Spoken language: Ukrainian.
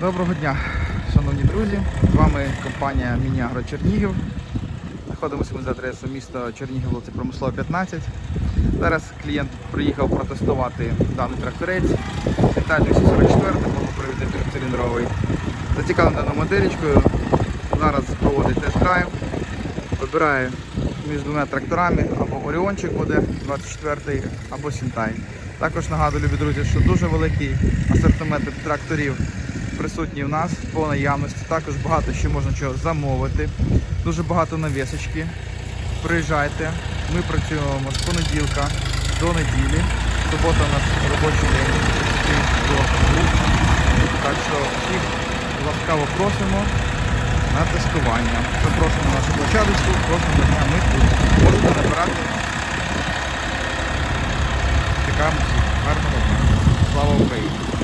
Доброго дня, шановні друзі. З вами компанія Мініагро Чернігів. Знаходимося ми за адресою міста Чернігів, вулиця Промислова 15. Зараз клієнт приїхав протестувати даний тракторець. Віталій 244, повнопривідний трьохциліндровий. Зацікавлений даною моделечкою. Зараз проводить тест-драйв. Вибирає між двома тракторами або Оріончик буде 24 або Сінтай. Також нагадую, любі друзі, що дуже великий асортимент тракторів присутній в нас по наявності. Також багато ще можна чого замовити. Дуже багато навісочки. Приїжджайте. Ми працюємо з понеділка до неділі. Субота у нас робочий день. до двох. Так що всіх ласкаво просимо на тестування. Запрошуємо нашу площадочку, кожного дня ми тут. Можете набирати. Чекаємо всіх. Гарного дня. Слава Україні!